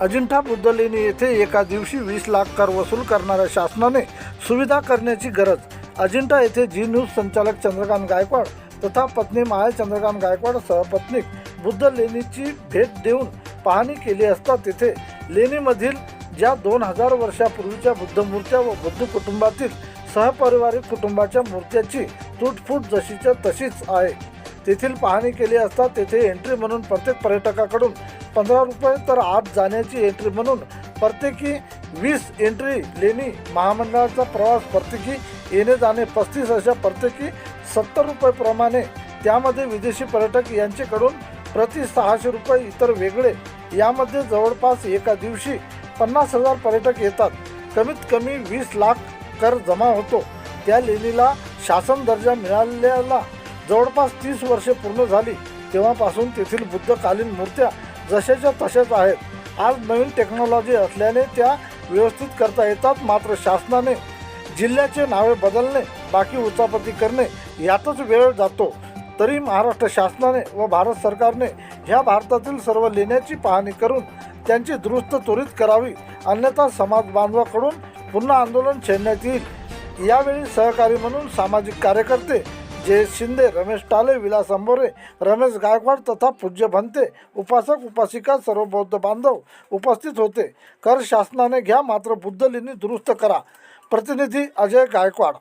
अजिंठा बुद्धलेणी येथे एका दिवशी वीस लाख कर वसूल करणाऱ्या शासनाने सुविधा करण्याची गरज. अजिंठा येथे जी न्यूज संचालक चंद्रकांत गायकवाड तथा पत्नी माया चंद्रकांत गायकवाड सहपत्नीक बुद्ध लेणीची भेट देऊन पाहणी केली असता तेथे लेणीमधील ज्या दोन हजार वर्षापूर्वीच्या बुद्ध मूर्त्या व बुद्ध कुटुंबातील सहपरिवारिक कुटुंबाच्या मूर्त्याची तुटफूट जशीच्या तशीच आहे. तेथील पाहणी केली असता तेथे एंट्री म्हणून प्रत्येक पर्यटकाकडून पंधरा रुपये तर आत जाण्याची एंट्री म्हणून प्रत्येकी वीस एंट्री लेणी महामंडळाचा प्रवास प्रत्येकी येणे जाणे पस्तीस अशा प्रत्येकी सत्तर रुपये प्रमाणे त्यामध्ये विदेशी पर्यटक यांच्याकडून प्रति सहाशे रुपये इतर वेगळे यामध्ये जवळपास एका दिवशी पन्नास हजार पर्यटक येतात. कमीत कमी वीस लाख कर जमा होतो. त्या लेणीला शासन दर्जा मिळालेला जवळपास तीस वर्षे पूर्ण झाली तेव्हापासून तेथील बुद्धकालीन मूर्त्या जशाच्या तशाच आहेत. आज नवीन टेक्नॉलॉजी असल्याने त्या व्यवस्थित करता येतात मात्र शासनाने जिल्ह्याचे नावे बदलणे बाकी उचापती करणे यातच वेळ जातो. तरी महाराष्ट्र शासनाने व भारत सरकारने ह्या भारतातील सर्व लेण्याची पाहणी करून त्यांची दुरुस्त त्वरित करावी अन्यथा समाज बांधवाकडून पुन्हा आंदोलन छेडण्यात येईल. यावेळी सहकारी म्हणून सामाजिक कार्यकर्ते जय शिंदे रमेश टाले विलास अंबोरे रमेश गायकवाड तथा पूज्य भंते उपासक उपासिका सर्व बौद्ध बांधव उपस्थित होते. कर शासनाने घ्या मात्र बुद्धलिनी दुरुस्त करा. प्रतिनिधी अजय गायकवाड.